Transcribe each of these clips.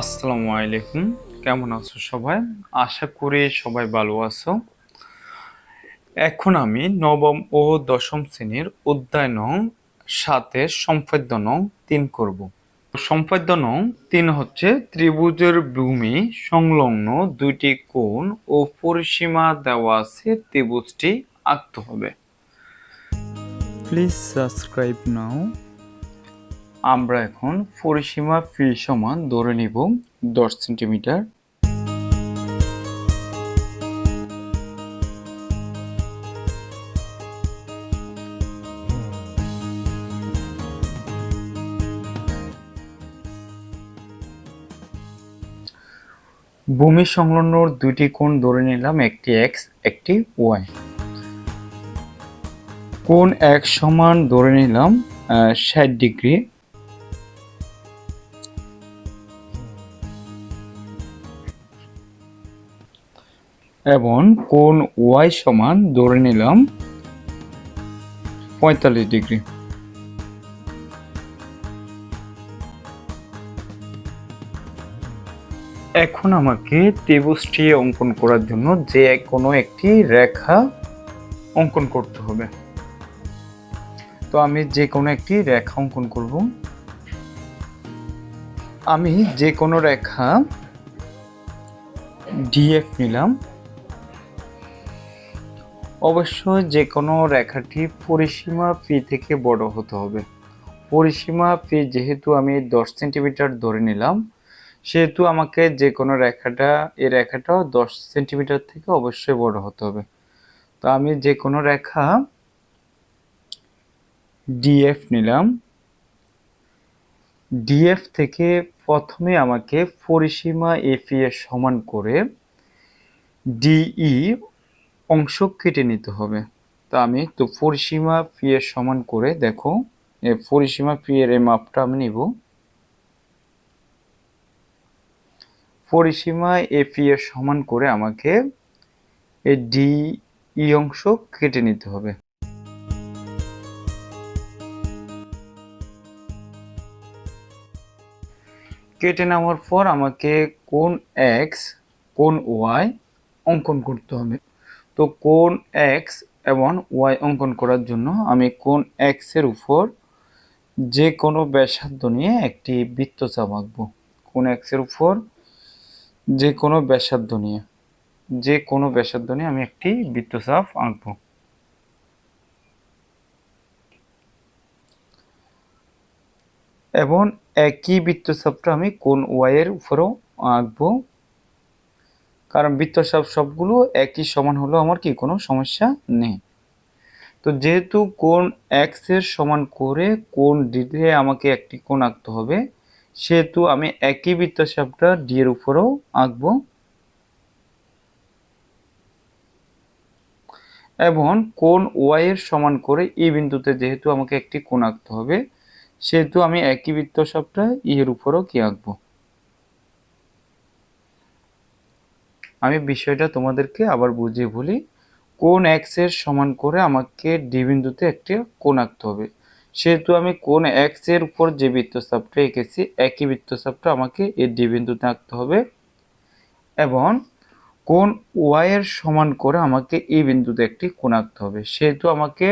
আসসালামু আলাইকুম। কেমন আছো সবাই? আশা করি সবাই ভালো আছো। এখন আমি নবম ও দশম শ্রেণির অধ্যায় নং সাথে সম্পাদ্য নং তিন করব। সম্পাদ্য নং তিন হচ্ছে ত্রিভুজের ভূমি সংলগ্ন দুইটি কোণ ও পরিসীমা দেওয়া আছে ত্রিভুজটি আঁকতে হবে। প্লিজ সাবস্ক্রাইব নাও আমরা এখন পরিসীমা ফি সমান ধরে নিব দশ সেন্টিমিটার। ভূমি সংলগ্ন দুইটি কোণ ধরে নিলাম, একটি এক্স একটি ওয়াই কোণ এক সমান ধরে নিলাম ষাট ডিগ্রি। এবং কোন ওয়াই সমান ধরে নিলাম পঁয়তাল্লিশ ডিগ্রি। এখন আমাকে ত্রিভুজটি অঙ্কন করার জন্য যে কোনো একটি রেখা অঙ্কন করতে হবে। তো আমি যে কোনো একটি রেখা অঙ্কন করব। আমি যে কোনো রেখা ডিএফ নিলাম। অবশ্যই যে কোনো রেখাটি পরিসীমা পি থেকে বড় হতে হবে। পরিসীমা পি যেহেতু আমি দশ সেন্টিমিটার ধরে নিলাম, সেহেতু আমাকে যে কোনো রেখাটা, এই রেখাটাও দশ সেন্টিমিটার থেকে অবশ্যই বড় হতে হবে। তো আমি যে কোনো রেখা ডিএফ নিলাম। ডিএফ থেকে প্রথমে আমাকে পরিসীমা এফি এর সমান করে ডিই অংশ কেটে নিতে হবে। তো আমি তো পরিসীমা পি এর সমান করে দেখো। এই পরিসীমা পি এর এই মাপটা আমি নিব। পরিসীমা এপি এর সমান করে আমাকে এই ডি ই অংশ কেটে নিতে হবে। কেটে নেওয়ার পর আমাকে কোন এক্স কোন ওয়াই অঙ্কন করতে হবে। তো কোন এক্স এবং ওয়াই অঙ্কন করার জন্য আমি কোন এক্সের উপর যে কোনো ব্যাসার্ধ নিয়ে একটি বৃত্তচাপ আঁকবো। কোন এক্সের উপর যে কোনো ব্যাসার্ধ নিয়ে যে কোনো ব্যাসার্ধ নিয়ে আমি একটি বৃত্তচাপ আঁকবো। এবং একই বৃত্তচাপটা আমি কোন ওয়াই এর উপরেও আঁকবো। কারণ বৃত্তচাপ সবগুলো একই সমান হলেও আমার কি কোনো সমস্যা নেই। তো যেহেতু কোন এক্সের সমান করে কোন ডিতে আমাকে একটি কোণ আঁকতে হবে, সেহেতু আমি একই বৃত্তচাপটা ডি এর উপরেও আঁকবো। এবং কোন ওয়াই এর সমান করে ই বিন্দুতে যেহেতু আমাকে একটি কোণ আঁকতে হবে, সেহেতু আমি একই বৃত্তচাপটা ই এর উপরেও কি আঁকবো? আমি বিষয়টা তোমাদেরকে আবার বুঝিয়ে বলি। কোন এক্সের সমান করে আমাকে ডি বিন্দুতে একটি কোণ আঁকতে হবে। সেহেতু আমি কোন এক্সের উপর যে বৃত্তচাপটা এঁকেছি, একই বৃত্তচাপটা আমাকে এই ডি বিন্দুতে আঁকতে হবে। এবং কোন ওয়াই এর সমান করে আমাকে এই বিন্দুতে একটি কোণ আঁকতে হবে। সেহেতু আমাকে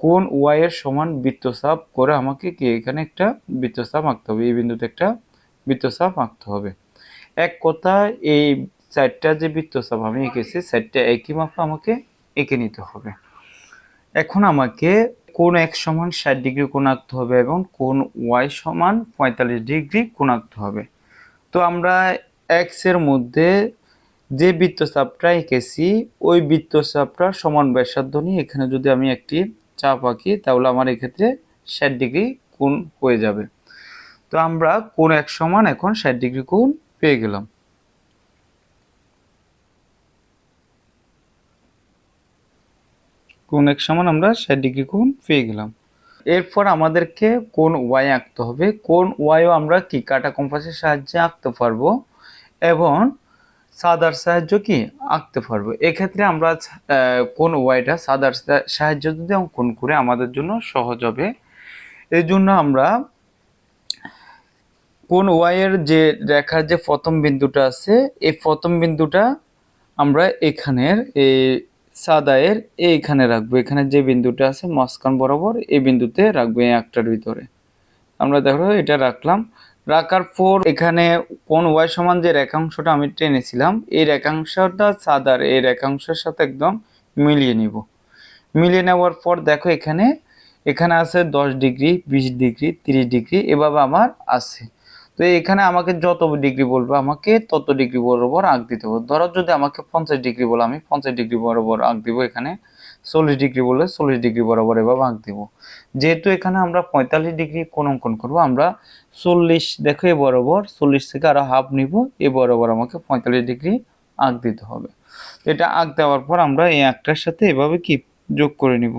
কোন ওয়াই এর সমান বৃত্তচাপ করে আমাকে কি এখানে একটা বৃত্তচাপ আঁকতে হবে? এই বিন্দুতে একটা বৃত্তচাপ আঁকতে হবে। এক কথা এই চারটা যে বৃত্তচাপ আমি এঁকেছি, চারটা একই মাপে আমাকে এঁকে নিতে হবে। এখন আমাকে কোন এক সমান ষাট ডিগ্রি কোণ আঁকতে হবে এবং কোন ওয়াই সমান পঁয়তাল্লিশ ডিগ্রি কোণ আঁকতে হবে। তো আমরা এক্সের মধ্যে যে বৃত্তচাপটা এঁকেছি, ওই বৃত্তচাপটার সমান ব্যাসার্ধ নিয়ে এখানে যদি আমি একটি চাপ আঁকি, তাহলে আমার এক্ষেত্রে ষাট ডিগ্রি কোণ হয়ে যাবে। তো আমরা কোন এক সমান এখন ষাট ডিগ্রি কোণ পেয়ে গেলাম। কোন এক সমান আমরা ষাট ডিগ্রি কোণ পেয়ে গেলাম। এরপর আমাদেরকে কোন ওয়াই আঁকতে হবে, কোন ওয়াইও আমরা কি কাটা কম্পাসের সাহায্যে আঁকতে পারব এবং সাদার সাহায্য কি আঁকতে পারব। এক্ষেত্রে আমরা কোন ওয়াইটা সাদার সাহায্য যদি অঙ্কন করে আমাদের জন্য সহজ হবে। এই জন্য আমরা কোন ওয়াইয়ের যে রেখার যে প্রথম বিন্দুটা আছে, এই প্রথম বিন্দুটা আমরা এখানের এই সাদায়ের এইখানে রাখব। এখানে যে বিন্দুটা আছে, মাঝখান বরাবর এই বিন্দুতে রাখব এই একটার ভিতরে। আমরা দেখো, এটা রাখলাম। রাখার পর এখানে কোন ওয়াই সমান যে রেখাংশটা আমি টেনেছিলাম এই রেখাংশটা সাদার এই রেখাংশের সাথে একদম মিলিয়ে নিব। মিলিয়ে নেওয়ার পর দেখো এখানে এখানে আছে দশ ডিগ্রি, বিশ ডিগ্রি, তিরিশ ডিগ্রি, এভাবে আমার আছে। তো এখানে আমাকে যত ডিগ্রি বলবে, আমাকে তত ডিগ্রি বরাবর আঁক দিতে হবে। ধরো যদি আমাকে পঞ্চাশ ডিগ্রি বলে, আমি পঞ্চাশ ডিগ্রি বরাবর আঁক দিব এখানে, চল্লিশ ডিগ্রি বললে চল্লিশ ডিগ্রি বরাবর এভাবে আঁক দিব। যেহেতু এখানে আমরা পঁয়তাল্লিশ ডিগ্রি কোন অঙ্কন করব, আমরা চল্লিশ দেখো এ বরাবর, চল্লিশ থেকে আরও হাফ নিব, এ বরাবর আমাকে পঁয়তাল্লিশ ডিগ্রি আঁক দিতে হবে। এটা আঁক দেওয়ার পর আমরা এই আঁকটার সাথে এভাবে কি যোগ করে নিব?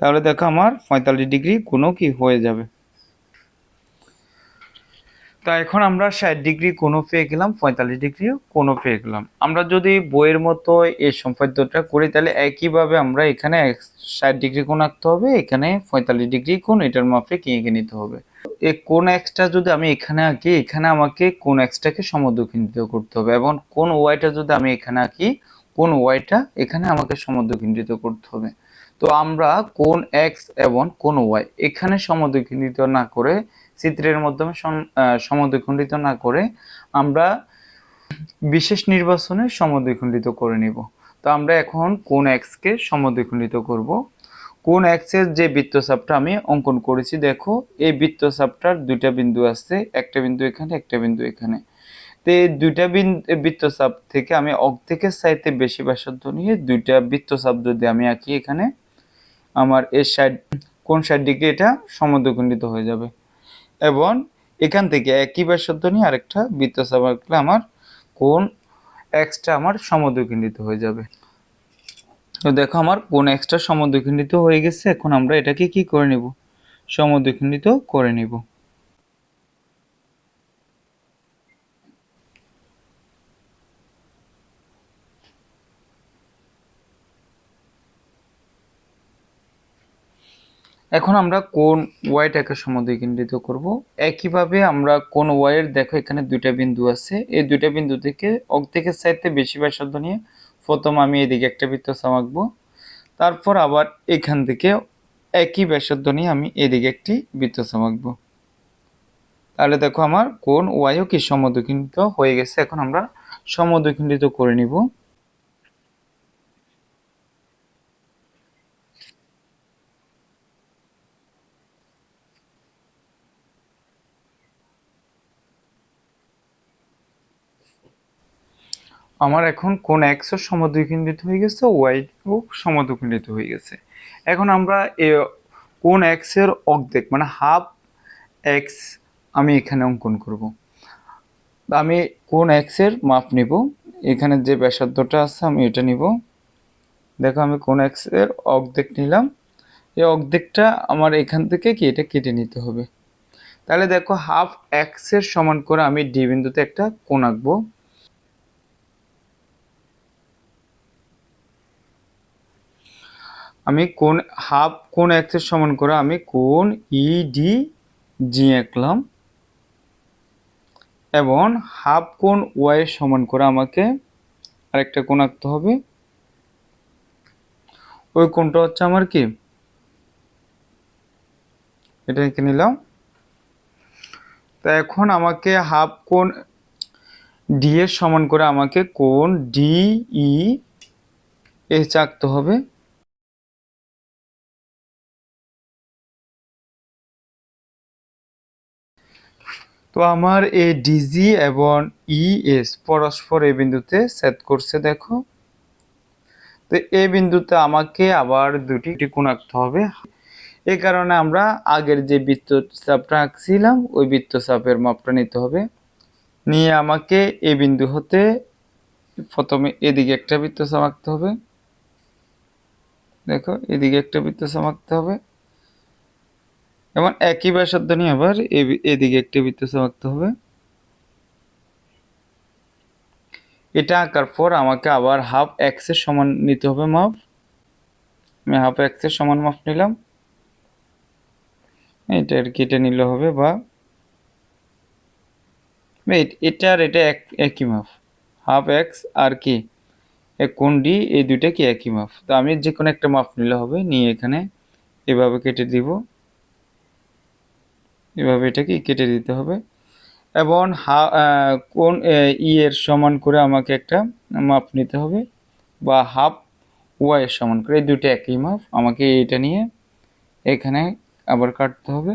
তাহলে দেখো আমার পঁয়তাল্লিশ ডিগ্রি কোনো কি হয়ে যাবে। তা এখন আমরা ষাট ডিগ্রি কোনো পেয়ে গেলাম, পঁয়তাল্লিশ ডিগ্রি কোনো পেয়ে গেলাম। আমরা যদি বইয়ের মতো এই সম্পাদ্যটা করি, তাহলে একইভাবে আমরা এখানে ষাট ডিগ্রি কোণ আঁকতে হবে, এখানে পঁয়তাল্লিশ ডিগ্রি কোণ, এটার মাপে কি এঁকে নিতে হবে। এই কোন এক্সটা যদি আমি এখানে আঁকি, এখানে আমাকে কোন এক্সটাকে সমদ্বিখণ্ডিত করতে হবে এবং কোন ওয়াইটা যদি আমি এখানে আঁকি কোন ওয়াইটা এখানে আমাকে সমদ্বিখণ্ডিত করতে হবে। তো আমরা কোন এক্স এবং কোন ওয়াই এখানে সমদ্বিখণ্ডিত না করে চিত্রের মাধ্যমে সমদ্বিখণ্ডিত না করে আমরা বিশেষ নির্বাচনে সমদ্বিখণ্ডিত করে নিব। তো আমরা এখন কোন এক্স কে সমদ্বিখণ্ডিত করব? কোন এক্সের যে বৃত্তচাপটা আমি অঙ্কন করেছি, দেখো, এই বৃত্তচাপটার দুইটা বিন্দু আছে, একটা বিন্দু এখানে, একটা বিন্দু এখানে। তো এই দুইটা বিন্দু বৃত্তচাপ থেকে আমি অর্ধেকের চাইতে বেশি ব্যাসার্ধ নিয়ে দুইটা বৃত্তচাপ যদি আমি আঁকি এখানে, আমার এর সাইড কোন সাইড ডিগ্রি এটা সমদ্বিখণ্ডিত হয়ে যাবে? এবং এখান থেকে একই ব্যাসার্ধ নিয়ে আরেকটা বৃত্তচাপ আঁকলে আমার কোন এক্সটা আমার সমদ্বিখণ্ডিত হয়ে যাবে। তো দেখো আমার কোন এক্সটা সমদ্বিখণ্ডিত হয়ে গেছে, এখন আমরা এটাকে কি করে নিব? সমদ্বিখণ্ডিত করে নিব। এখন আমরা কোন ওয়াইটাকে সমদ্বিখণ্ডিত করব? একইভাবে আমরা কোন ওয়াইয়ের দেখো এখানে দুইটা বিন্দু আছে। এই দুইটা বিন্দু থেকে অর্ধেকের চাইতে বেশি ব্যাসার্ধ নিয়ে প্রথম আমি এদিকে একটা বৃত্ত আঁকবো। তারপর আবার এখান থেকে একই ব্যাসার্ধ নিয়ে আমি এদিকে একটি বৃত্ত আঁকবো। তাহলে দেখো আমার কোন ওয়াইও কি সমদ্বিখণ্ডিত হয়ে গেছে। এখন আমরা সমদ্বিখণ্ডিত করে নিব। আমার এখন কোন এক্স ও সমদ্বিখণ্ডিত হয়ে গেছে ওয়াই ও সমদ্বিখণ্ডিত হয়ে গেছে। এখন আমরা এ, কোন এক্সের অর্ধেক মানে হাফ এক্স আমি এখানে অঙ্কন করব। আমি কোন এক্সের মাপ নিব, এখানে যে ব্যাসার্ধটা আছে আমি এটা নিব। দেখো আমি কোন এক্সের অর্ধেক নিলাম, এই অর্ধেকটা আমার এখান থেকে কি এটা কেটে নিতে হবে। তাহলে দেখো হাফ এক্সের সমান করে আমি ডি বিন্দুতে একটা কোণ আঁকবো। আমি কোন হাফ, কোন এক্সের সমান করে আমি কোন ই ডি জি আঁকলাম। এবং হাফ কোন ওয়াই সমান করে আমাকে আরেকটা কোণ আঁকতে হবে। ওই কোণটা হচ্ছে আমার কি? এটা এঁকে নিলাম। তা এখন আমাকে হাফ কোণ ডি এর সমান করে আমাকে কোণ ডি ই এইচ আঁকতে হবে। তো আমার এই ডিজি এবং ইএস পরস্পর এই বিন্দুতে সেট করছে, দেখো। তো এই বিন্দুতে আমাকে আবার দুটি কোণ আঁকতে হবে। এই কারণে আমরা আগের যে বৃত্তচাপটা আঁকছিলাম, ওই বৃত্তচাপের মাপটা নিতে হবে। নিয়ে আমাকে এ বিন্দু হতে প্রথমে এদিকে একটা বৃত্তচাপ আঁকতে হবে। দেখো, এদিকে একটা বৃত্তচাপ আঁকতে হবে। এবং একই ব্যাসার্ধ নিয়ে আবার এদিকে একটি বৃত্তচাপ আঁকতে হবে। এটা আঁকার পর আমাকে আবার হাফ এক্সের সমান নিতে হবে মাপ। আমি হাফ এক্সের সমান মাপ নিলাম। এটা আর কেটে নিলে হবে বা এটা আর এটা এক, একই মাপ। হাফ এক্স আর কি? কোণ ডি এই দুইটা কি একই মাপ? তো আমি যে কোনো একটা মাপ নিলে হবে, নিয়ে এখানে এভাবে কেটে দিব। এভাবে এটাকে কেটে দিতে হবে। এবং হা কোন ই এর সমান করে আমাকে একটা মাপ নিতে হবে বা হাফ ওয়াই এর সমান করে। এই দুটো একই মাপ। আমাকে এটা নিয়ে এখানে আবার কাটতে হবে।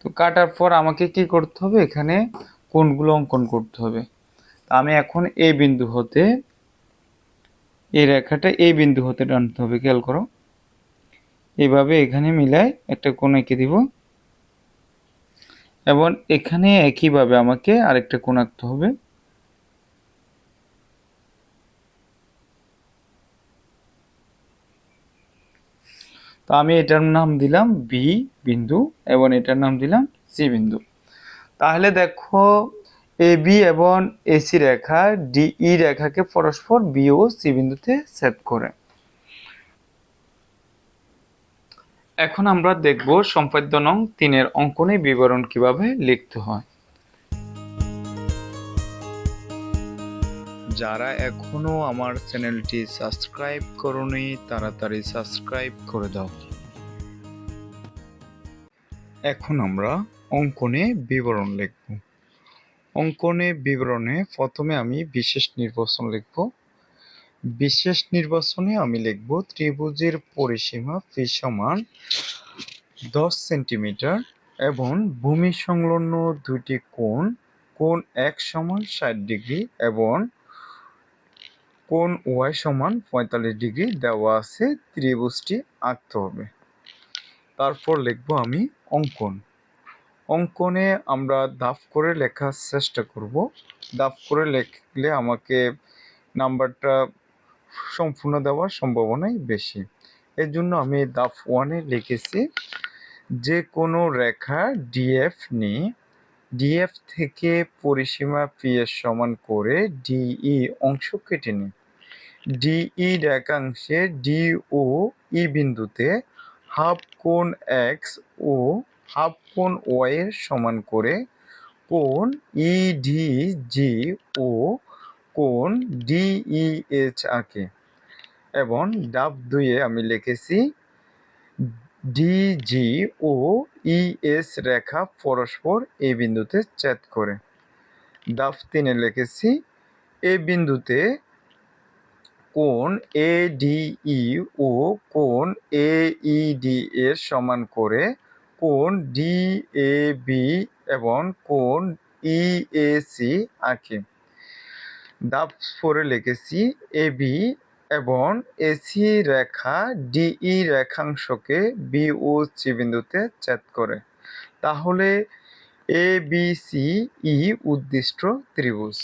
তো কাটার পর আমাকে কি করতে হবে? এখানে কোনগুলো অঙ্কন করতে হবে। আমি এখন এই বিন্দু হতে এই রেখাটা এই বিন্দু হতে টানতে হবে। খেয়াল করো। এইভাবে এখানে মিলাই একটা কোণ এঁকে দিব। এবং এখানে একইভাবে আমাকে আরেকটা কোণ আঁকতে হবে। তো আমি এটার নাম দিলাম বি বিন্দু এবং এটার নাম দিলাম সি বিন্দু। তাহলে দেখো এ বি এবং এসি রেখা ডিই রেখাকে পরস্পর বি ও সি বিন্দুতে সেট করে। এখন আমরা দেখব সম্পাদ্য নং তিনের অঙ্কনে বিবরণ কীভাবে লিখতে হয়। যারা এখনও আমার চ্যানেলটি সাবস্ক্রাইব করনি, তাড়াতাড়ি সাবস্ক্রাইব করে দাও। এখন আমরা অঙ্কনে বিবরণ লিখব। অঙ্কনে বিবরণে প্রথমে আমি বিশেষ নির্বাচন লিখব। বিশেষ নির্বাচনে আমি লিখব ত্রিভুজের পরিসীমা পি সমান দশ সেন্টিমিটার এবং ভূমি সংলগ্ন দুইটি কোণ কোণ এক সমান ষাট ডিগ্রি এবং কোণ ওয়াই সমান পঁয়তাল্লিশ ডিগ্রি দেওয়া আছে, ত্রিভুজটি আঁকতে হবে। তারপর লিখব আমি অঙ্কন। অঙ্কনে আমরা দাফ করে লেখার চেষ্টা করব। দাফ করে লিখলে আমাকে নাম্বারটা সম্পূর্ণ দেওয়ার সম্ভাবনাই বেশি। এর জন্য আমি দাফ ওয়ানে লিখেছি যে কোনো রেখা ডিএফ নিয়ে ডিএফ থেকে পরিসীমা পি এর সমান করে ডিই অংশ কেটে নিই। ডিই রেখাংশে ডি ও ই বিন্দুতে হাফ কোণ এক্স ও হাফ কোণ ওয়াই এর সমান করে কোণ ইডি জি ও কোণ ডিইএইচ আঁকে এবং ডাব দুইয়ে আমি লিখেছি ডিজি ও ইএস রেখা পরস্পর এই বিন্দুতে ছেদ করে। ডাব তিনে লিখেছি, এই বিন্দুতে কোন কোণ এডিই ও কোন কোণ এইডি এর সমান করে কোণ বি এবং কোণ ইএসি আঁকি। দাব ফোরে লিখেছি বি এবং এসি রেখা ডিই রেখাংশকে বি ও সি বিন্দুতে ছেদ করে। তাহলে এ বি সি ই উদ্দিষ্ট ত্রিভুজ।